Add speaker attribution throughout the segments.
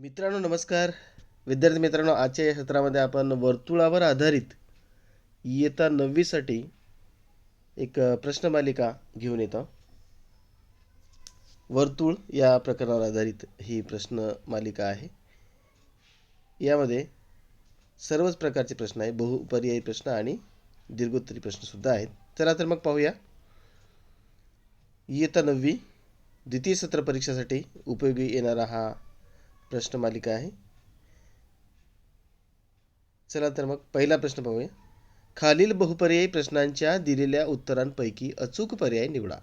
Speaker 1: मित्रांनो नमस्कार. विद्यार्थी मित्रांनो आजच्या या सत्रामध्ये आपण वर्तुळावर आधारित इयत्ता नववीसाठी एक प्रश्नमालिका घेऊन येतो. वर्तुळ या प्रकरणावर आधारित ही प्रश्नमालिका आहे. यामध्ये सर्वच प्रकारचे प्रश्न आहे बहुपर्यायी प्रश्न आणि दीर्घोत्तरी प्रश्नसुद्धा आहेत. चला तर मग पाहूया. इयत्ता नववी द्वितीय सत्र परीक्षेसाठी उपयोगी येणारा हा प्रश्नमालिका आहे. चला तर मग पहिला प्रश्न पाहूया. खालील बहुपर्यायी प्रश्नांच्या दिलेल्या उत्तरांपैकी अचूक पर्याय निवडा.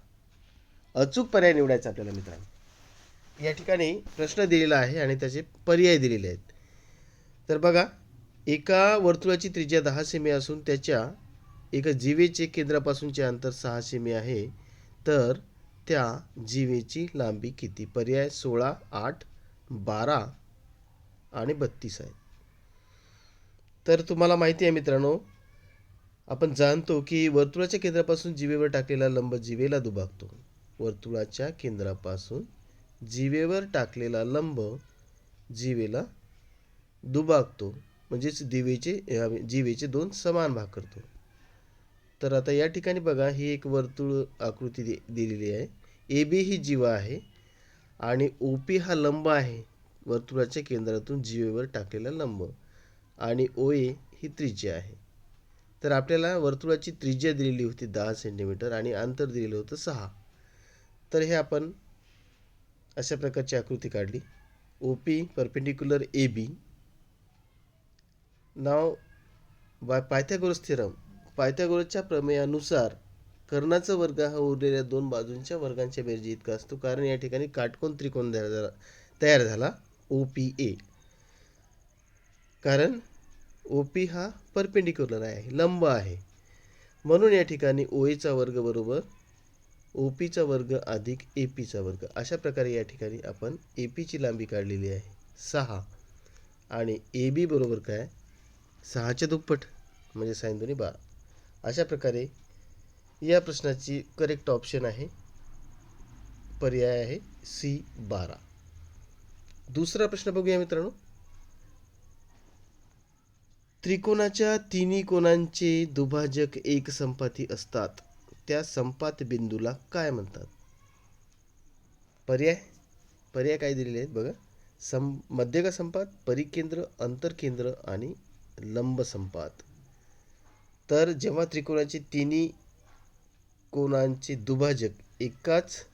Speaker 1: अचूक पर्याय निवडायचा आपल्याला मित्रांनो. या ठिकाणी प्रश्न दिलेला आहे आणि त्याचे पर्याय दिलेले आहेत. तर बघा एका वर्तुळाची त्रिज्या दहा सेमी असून त्याच्या एका जीवेचे केंद्रापासूनचे अंतर सहा सेमी आहे. तर त्या जीवेची लांबी किती? पर्याय सोळा आठ बारा आणि बत्तीस आहेत. तर तुम्हाला माहिती आहे मित्रांनो आपण जाणतो की वर्तुळाच्या केंद्रापासून जीवेवर टाकलेला लंब जीवेला दुभागतो. वर्तुळाच्या केंद्रापासून जीवेवर टाकलेला लंब जीवेला दुभागतो. म्हणजेच दिवेचे जीवेचे दोन समान भाग करतो. तर आता या ठिकाणी बघा ही एक वर्तुळ आकृती दि दिलेली आहे. ए बी ही जीवा आहे. आणि ओ पी हा लंब आहे. वर्तुळाच्या केंद्रातून जीवेवर टाकलेला लंब. आणि ओ ए ही त्रिज्या आहे. तर आपल्याला वर्तुळाची त्रिज्या दिलेली होती दहा सेंटीमीटर आणि अंतर दिलेलं होतं सहा. तर हे आपण अशा प्रकारची आकृती काढली. O P perpendicular A B now by Pythagoras theorem पायथ्यागोरसच्या प्रमेयानुसार कर्णाचा वर्ग हा उरलेल्या दोन बाजूंच्या वर्गांच्या बेरजे इतका असतो. कारण या ठिकाणी काटकोन त्रिकोण तयार झाला तयार झाला ओ पी ए कारण ओ पी हा परपेंडिक्युलर आहे लंब आहे. म्हणून या ठिकाणी ओ एचा वर्ग बरोबर ओ पीचा वर्ग अधिक ए पीचा वर्ग. अशा प्रकारे या ठिकाणी आपण ए पीची लांबी काढलेली आहे. सहा. आणि ए बी बरोबर काय? सहाच्या दुप्पट म्हणजे साईन दोन्ही बारा. अशा प्रकारे या प्रश्नाची करेक्ट ऑप्शन आहे. पर्याय आहे सी बारा. दुसरा प्रश्न बघूया मित्रांनो. त्रिकोणाच्या तिन्ही कोणांचे दुभाजक एक संपाती असतात त्या संपात बिंदूला काय म्हणतात? पर्याय? पर्याय काय दिलेले आहेत बघा. सं मध्यका संपात परिकेंद्र अंतरकेंद्र आणि लंब संपात. तर जेव्हा त्रिकोणाचे तिन्ही कोणांचे दुभाजक एकाच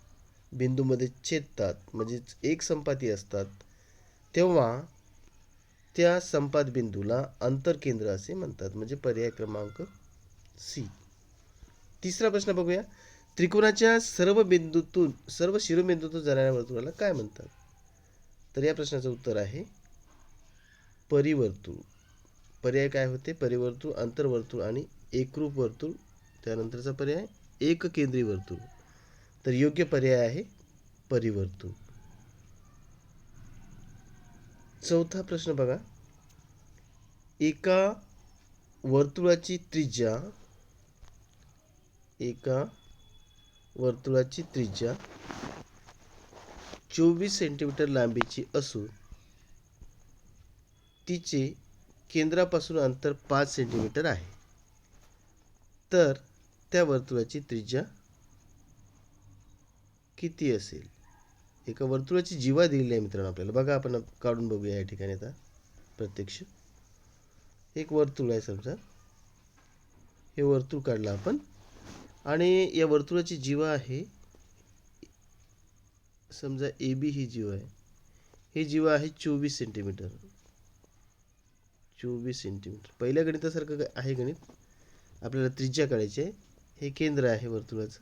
Speaker 1: बिंदूमध्ये छेदतात म्हणजेच एक संपाती असतात तेव्हा त्या संपात बिंदूला अंतरकेंद्र असे म्हणतात म्हणजे पर्याय क्रमांक सी. तिसरा प्रश्न बघूया. त्रिकोणाच्या सर्व बिंदूतून सर्व शिरोबिंदूतून जाणाऱ्या वर्तुळाला काय म्हणतात? तर या प्रश्नाचं उत्तर आहे परिवर्तुळ. पर्याय काय होते? परिवर्तुळ अंतरवर्तुळ आणि एकरूप वर्तुळ त्यानंतरचा पर्याय एक केंद्री वर्तुळ तर योग्य पर्याय आहे परिवर्तुळ चौथा प्रश्न बघा. एका वर्तुळाची त्रिज्या एका वर्तुळाची त्रिज्या चोवीस सेंटीमीटर लांबीची असून तिचे केंद्रापासून अंतर पाच सेंटीमीटर आहे. तर त्या वर्तुळाची त्रिज्या किती असेल? एका वर्तुळाची जीवा दिलेली आहे मित्रांनो आपल्याला. बघा आपण काढून बघूया या ठिकाणी आता प्रत्यक्ष. एक वर्तुळ आहे समजा. हे वर्तुळ काढलं आपण. आणि या वर्तुळाची जीवा आहे. समजा ए बी ही जीवा आहे. ही जीवा आहे चोवीस सेंटीमीटर. चोवीस सेंटीमीटर. पहिल्या गणितासारखं आहे गणित. आपल्याला त्रिज्या काढायची आहे. हे केंद्र आहे वर्तुळाचं.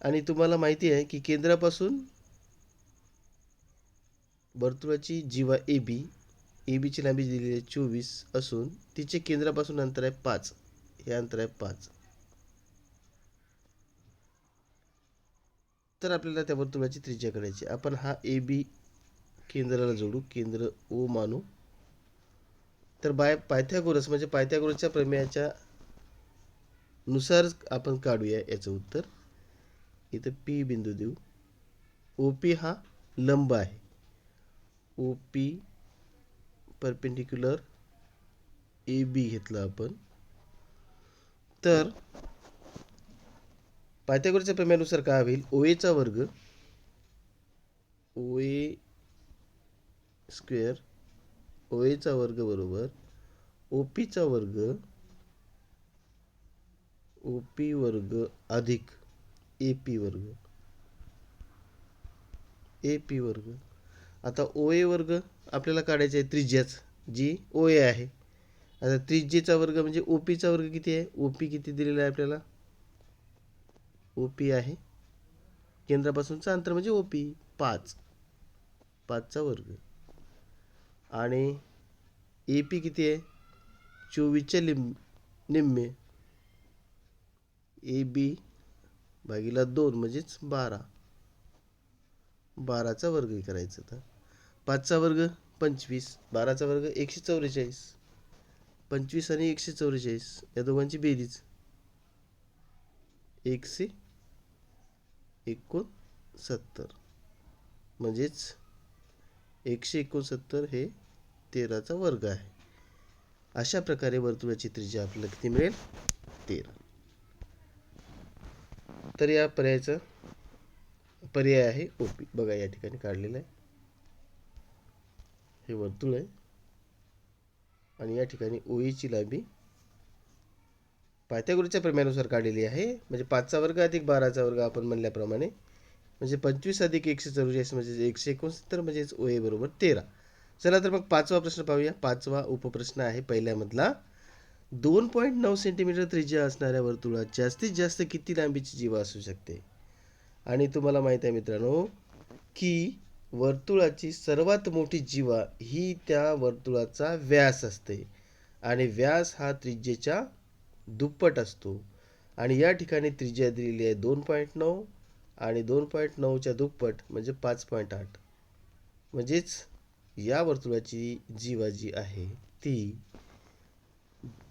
Speaker 1: आणि तुम्हाला माहिती आहे की केंद्रापासून वर्तुळाची जीवा ए बी ए बीची लांबी दिलेली आहे चोवीस असून तिचे केंद्रापासून अंतर आहे पाच. हे अंतर आहे पाच. तर आपल्याला त्या वर्तुळाची त्रिज्या काढायची आपण हा ए बी केंद्राला जोडू केंद्र ओ मानू. तर बाय पायथ्यागोरस म्हणजे पायथ्यागोरसच्या प्रमेयाच्या नुसार आपण काढूया याचं उत्तर. इथं पी बिंदू देऊ. ओ पी हा लंब आहे. ओ पी परपेंडिक्युलर ए बी घेतलं आपण. तर पायथागोरसच्या प्रमेयानुसार काय होईल? ओ एचा वर्ग ओ ए स्क्वेअर ओ एचा वर्ग बरोबर ओ पीचा वर्ग ओ पी वर्ग अधिक ए पी वर्ग. ए पी वर्ग. आता ओ ए वर्ग आपल्याला काढायचा आहे त्रिज्याच जी ओ ए आहे. आता त्रिज्येचा वर्ग म्हणजे ओ पीचा वर्ग किती आहे? ओ पी किती दिलेला आहे आपल्याला? ओ पी आहे. केंद्रापासूनचं अंतर म्हणजे ओ पी पाच. पाचचा वर्ग. आणि ए पी किती आहे? चोवीसच्या लिम निम्मे. ए बी भागीला दोन म्हणजेच बारा. बाराचा वर्ग करायचा तर पाचचा वर्ग पंचवीस. बाराचा वर्ग एकशे चौवेचाळीस. पंचवीस आणि एकशे चौवेचाळीस या दोघांची बेरीज. एकशे एकोणसत्तर. म्हणजेच एकशे एकोणसत्तर हे तेराचा वर्ग आहे. अशा प्रकारे वर्तुळाची त्रिज्या आपल्याला किती मिळेल? तेरा. तर या पर्यायाचा पर्याय आहे ओपी. बघा या ठिकाणी काढलेलं आहे. हे वर्तुळ आहे. आणि या ठिकाणी ओईची लांबी पायथ्यागुरीच्या प्रमेयानुसार काढलेली आहे. म्हणजे पाचचा वर्ग अधिक बाराचा वर्ग आपण म्हणल्याप्रमाणे म्हणजे पंचवीस अधिक एकशे चौवेचाळीस म्हणजे एकशे एकोणसत्तर म्हणजेच ओ ए बरोबर तेरा. चला तर मग पाचवा प्रश्न पाहूया. पाचवा उपप्रश्न आहे पहिल्यामधला. दोन पॉईंट नऊ सेंटीमीटर त्रिज्या असणाऱ्या वर्तुळात जास्तीत जास्त किती लांबीची जीवा असू शकते? आणि तुम्हाला माहीत आहे मित्रांनो की वर्तुळाची सर्वात मोठी जीवा ही त्या वर्तुळाचा व्यास असते. आणि व्यास हा त्रिज्येच्या दुप्पट असतो. आणि या ठिकाणी त्रिज्या दिलेली आहे दोन पॉईंट नऊ आणि दोन पॉईंट नऊच्या दुप्पट म्हणजे पाच पॉईंट आठ. म्हणजेच या वर्तुळाची जीवा जी आहे ती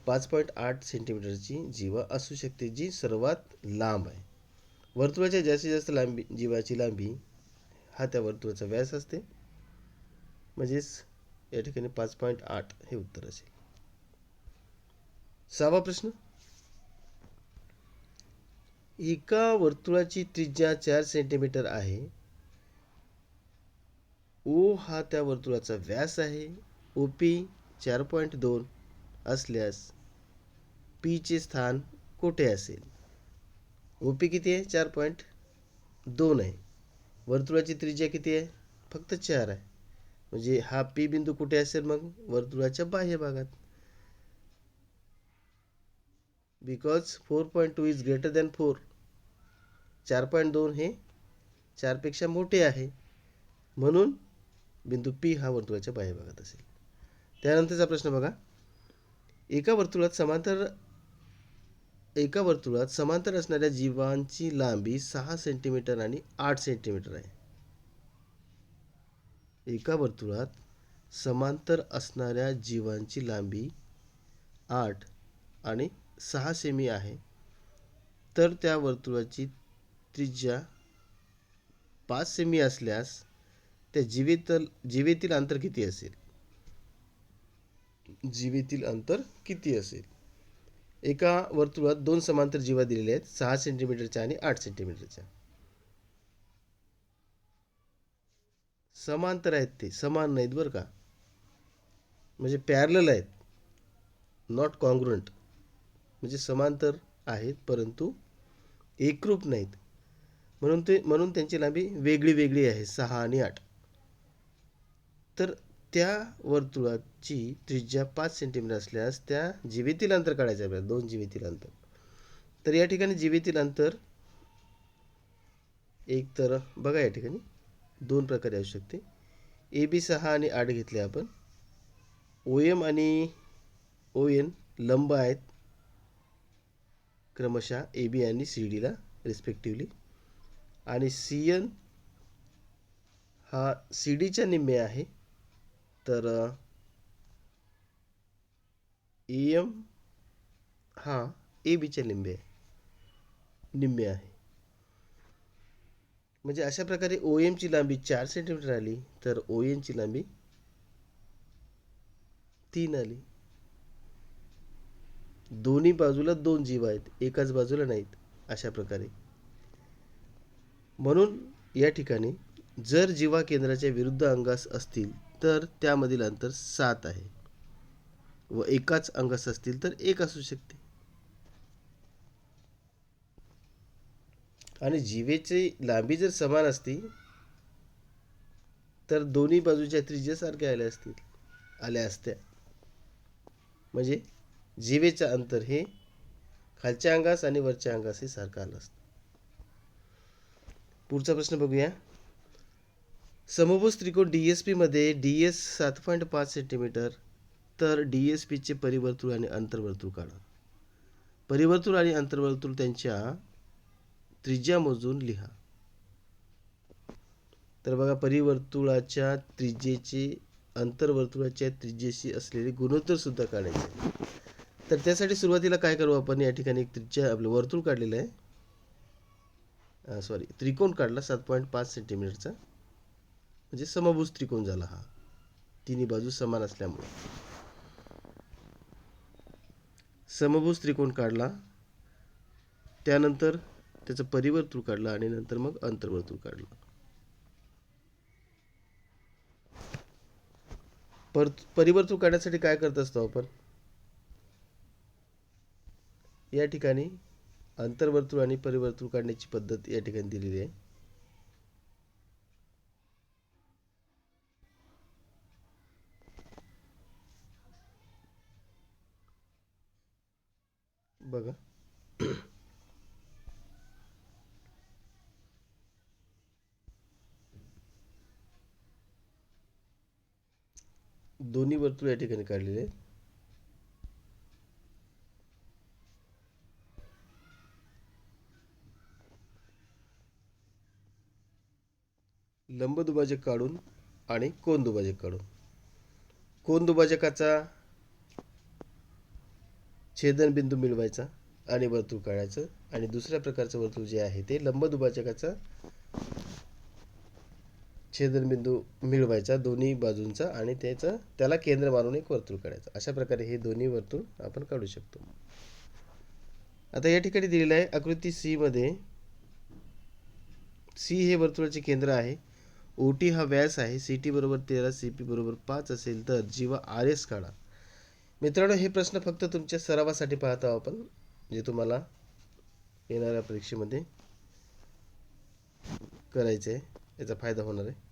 Speaker 1: पाच पॉईंट आठ सेंटीमीटरची जीवा असू शकते जी सर्वात लांब आहे. वर्तुळाच्या जास्तीत जास्त लांबी जीवाची लांबी हा त्या वर्तुळाचा व्यास असते. म्हणजेच या ठिकाणी पाच पॉईंट आठ हे उत्तर असेल. सहावा प्रश्न. एका वर्तुळाची त्रिज्या चार सेंटीमीटर आहे. ओ हा त्या वर्तुळाचा व्यास आहे. ओ पी चार पॉईंट दोन असल्यास पीचे स्थान कोठे असेल? ओ पी किती आहे? चार पॉईंट दोन आहे. वर्तुळाची त्रिज्या किती आहे? फक्त चार आहे. म्हणजे हा पी बिंदू कुठे असेल मग? वर्तुळाच्या बाह्य भागात. Because four point two is greater than four चार पॉईंट दोन हे चारपेक्षा मोठे आहे. म्हणून बिंदू पी हा वर्तुळाच्या बाह्य भागात असेल. त्यानंतरचा प्रश्न बघा. एका वर्तुळात समांतर एका वर्तुळात समांतर असणाऱ्या जीवांची लांबी सहा सेंटीमीटर आणि आठ सेंटीमीटर आहे. एका वर्तुळात समांतर असणाऱ्या जीवांची लांबी आठ आणि सहा सेमी आहे. तर त्या वर्तुळाची त्रिज्या पाच सेमी असल्यास त्या जीवेतल जीवेतील अंतर किती असेल? जीवेतील अंतर किती असेल? एका वर्तुळात दोन समांतर जीवा दिलेल्या आहेत सहा सेंटीमीटरच्या आणि आठ सेंटीमीटरच्या समांतर आहेत ते समान नाहीत बरं का? म्हणजे पॅरल आहेत नॉट कॉन्ग्रुंट म्हणजे समांतर आहेत परंतु एकरूप नाहीत. म्हणून ते म्हणून त्यांची लांबी वेगळी वेगळी आहे सहा आणि आठ. तर त्या वर्तुळाची त्रिज्या पाच सेंटीमीटर असल्यास त्या जीवेतील अंतर काढायचं आहे आपल्याला दोन जीवेतील अंतर. तर या ठिकाणी जीवेतील अंतर एक तर बघा या ठिकाणी दोन प्रकारे असू शकते. ए बी सहा आणि आठ घेतले आपण. ओ एम आणि ओ एन लंब आहेत. क्रमशः ए बी आणि सी डीला रिस्पेक्टिवली आणि सी एन हा सी डीच्या निम्मे आहे. तर ए एम हा ए बीच्या निम्मे आहे. निम्मे आहे. म्हणजे अशा प्रकारे ओ एमची लांबी चार सेंटीमीटर आली तर ओ एनची लांबी तीन आली. दोन्ही बाजूला दोन जीव आहेत एकाच बाजूला नाहीत अशा प्रकारे. म्हणून या ठिकाणी जर जीवा केंद्राच्या विरुद्ध अंगास असतील तर त्यामधील अंतर सात आहे. व एकाच अंगास असतील तर एक असू शकते. आणि जीवेची लांबी जर समान असती तर दोन्ही बाजूच्या त्रिज्या सारख्या आल्या असतील आल्या असत्या. म्हणजे जीवेचं अंतर हे खालच्या अंगास आणि वरच्या अंगास हे सारखं आलं असतं. पुढचा प्रश्न बघूया. समभुज त्रिकोण डी एस पीमध्ये डी एस सात पॉईंट पाच सेंटीमीटर तर डी एस पीचे परिवर्तुळ आणि अंतर्वर्तुळ काढा. परिवर्तुळ आणि अंतर्वर्तुळ त्यांच्या त्रिज्या मोजून लिहा. तर बघा परिवर्तुळाच्या त्रिज्येचे अंतर्वर्तुळाच्या त्रिज्येशी असलेले गुणोत्तरसुद्धा काढायचे तर त्यासाठी सुरुवातीला काय करू आपण? या ठिकाणी एक त्रिज्या आपलं वर्तुळ काढलेलं आहे. सॉरी त्रिकोण काढला सात पॉईंट पाच सेंटीमीटरचा म्हणजे समभुज त्रिकोण झाला हा. तिन्ही बाजू समान असल्यामुळे. समभुज त्रिकोण काढला. त्यानंतर त्याचं परिवर्तुळ काढलं आणि नंतर मग अंतर्वर्तुळ काढलं. पर परिवर्तुळ काढण्यासाठी काय करत असतो आपण? या ठिकाणी अंतर्वर्तुळ आणि परिवर्तुळ काढण्याची पद्धत या ठिकाणी दिलेली आहे बघा दोन्ही वर्तुळ या ठिकाणी काढलेले आहेत. लंब दुभाजक काढून आणि कोण दुभाजक काढून. कोण दुभाजकाचा छेदनबिंदू मिळवायचा आणि वर्तुळ काढायचं आणि दुसऱ्या प्रकारचं वर्तुळ जे आहे ते लंब दुभाजकाचा छेदनबिंदू मिळवायचा दोन्ही बाजूंचा आणि त्याचं त्याला केंद्र मानून एक वर्तुळ काढायचं. अशा प्रकारे हे दोन्ही वर्तुळ आपण काढू शकतो. आता या ठिकाणी दिलेलं आहे आकृती सीमध्ये सी हे वर्तुळाचे केंद्र आहे. ओ टी हा व्यास आहे. सी टी बरोबर तेरा सी पी बरोबर पाच असेल तर जीवा आर एस काढा. मित्रांनो हे प्रश्न फक्त तुमच्या सरावासाठी पाहत आहोत आपण जे तुम्हाला येणाऱ्या परीक्षेमध्ये करायचे आहे याचा फायदा होणार आहे.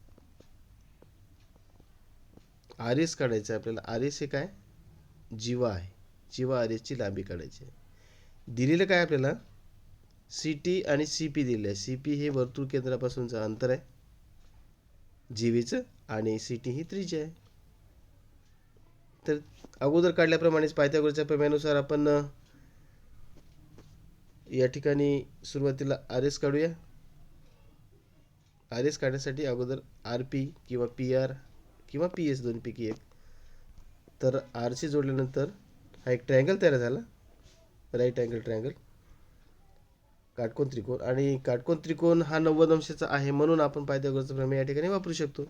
Speaker 1: आर एस काढायचं आहे आपल्याला. आर एस हे काय? जीवा आहे. जीवा आर एसची लांबी काढायची आहे. दिलेलं काय आपल्याला? सी टी आणि सी पी दिलेलं आहे. सी पी हे वर्तुळ केंद्रापासूनचं अंतर आहे. जीवीचं आणि सी टी ही त्रिज्या आहे. तर अगोदर काढल्याप्रमाणेच पायथ्यागोरच्या प्रमेयानुसार आपण या ठिकाणी सुरुवातीला आर एस काढूया. आर एस काढण्यासाठी अगोदर आर पी किंवा पी आर किंवा पी एस दोनपैकी एक. तर आरशी जोडल्यानंतर हा एक ट्रँगल तयार झाला. राईट अँगल ट्रायंगल काटकोन त्रिकोण. आणि काटकोन त्रिकोण हा नव्वद अंशाचा आहे म्हणून आपण पायथ्यागोरचा प्रमेय या ठिकाणी वापरू शकतो.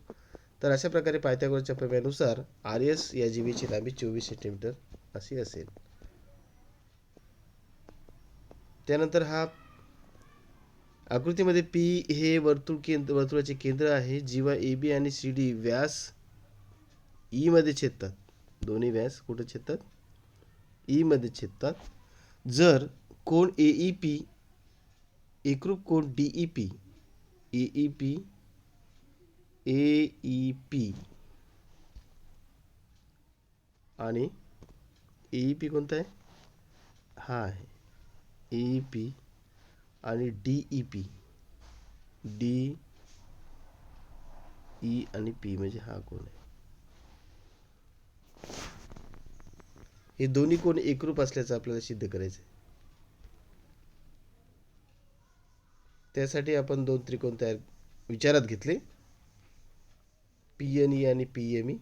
Speaker 1: तर अशा प्रकारे पायथ्यागोरच्या प्रमेयानुसार आर एस या जीवीची लांबी चोवीस सेंटीमीटर अशी असेल. त्यानंतर हा आकृतीमध्ये पी हे वर्तुळ केंद्र वर्तुळाचे केंद्र आहे. जीवा ए बी आणि सी डी व्यास ईमध्ये छेदतात. दोन्ही व्यास कुठे छेदतात? ईमध्ये छेदतात. जर कोण ए ई पी एकरूप कोण D E P A E P A E P आणि ए ई पी कोणता आहे? हा आहे. ए ई पी आणि D E P D E आणि पी म्हणजे हा कोण आहे. हे दोन्ही कोण एकरूप असल्याचं आपल्याला सिद्ध करायचं आहे त्यासाठी आपण दोन त्रिकोण तयार विचारात घेतले. पी एन ई आणि पी एम ई.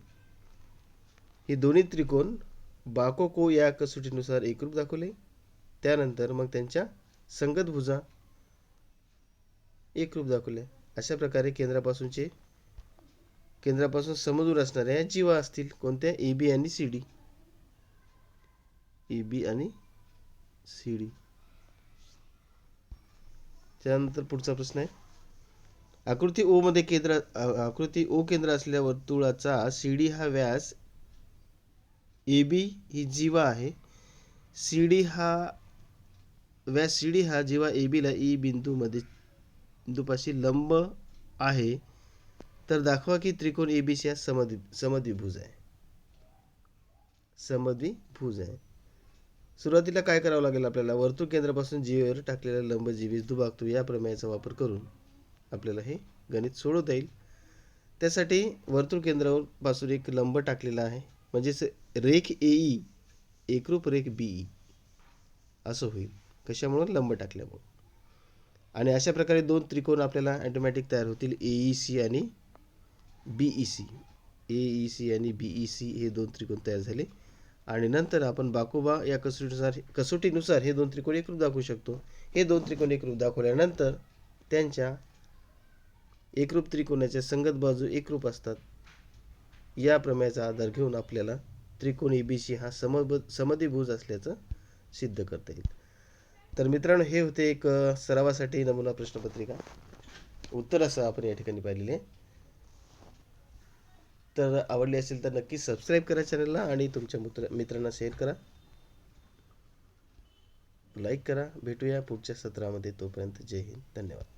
Speaker 1: हे दोन्ही त्रिकोण बाकोको या कसोटीनुसार एकरूप दाखवले. त्यानंतर मग त्यांच्या संगत भुजा एकरूप दाखवल्या अशा प्रकारे केंद्रापासूनचे केंद्रापासून समदूर असणाऱ्या जीवा असतील कोणत्या? ए बी आणि सी डी. ए बी आणि सी डी त्यानंतर पुढचा प्रश्न आहे. आकृती ओ मध्ये केंद्र आकृती ओ केंद्र असलेल्या वर्तुळाचा सी डी हा व्यास ए बी ही जीवा आहे. सी डी हा व्यास सी डी हा जीवा ए बीला ई e बिंदूमध्ये बिंदूपाशी लंब आहे. तर दाखवा की त्रिकोण ए बी सी हा समद्वि समद्विभुज आहे. समद्विभुज आहे. सुरुवातीला काय करावं लागेल आपल्याला? वर्तुळ केंद्रापासून जीवेवर टाकलेला लंब जीवीस दुभागतो या प्रमेयाचा वापर करून आपल्याला हे गणित सोडवता येईल. त्यासाठी वर्तुळ केंद्रापासून एक लंब टाकलेला आहे. म्हणजेच रेख ए ई एकरूप रेख बी ई. असं होईल. कशामुळं? लंब टाकल्यामुळं. आणि अशा प्रकारे दोन त्रिकोण आपल्याला ॲटोमॅटिक तयार होतील. ए ई सी आणि B E C. A E C आणि बी ई सी हे दोन त्रिकोण तयार झाले. आणि नंतर आपण बाकुबा या कसोटीनुसार कसोटीनुसार हे दोन त्रिकोण एकरूप दाखवू शकतो. हे दोन त्रिकोण एकरूप दाखवल्यानंतर त्यांच्या एकरूप त्रिकोणाच्या संगत बाजू एकरूप असतात. या प्रमेयाचा आधार घेऊन आपल्याला त्रिकोण एबीसी हा समब समद्विभुज असल्याचं सिद्ध करता येईल. तर मित्रांनो हे होते एक सरावासाठी नमुना प्रश्नपत्रिका. उत्तर असं आपण या ठिकाणी पाहिलेले आहे. तर आवडली असेल तर नक्की सबस्क्राईब करा चॅनलला आणि तुमच्या मित्र मित्रांना शेअर करा. लाईक करा. भेटूया पुढच्या सत्रामध्ये तोपर्यंत. जय हिंद. धन्यवाद.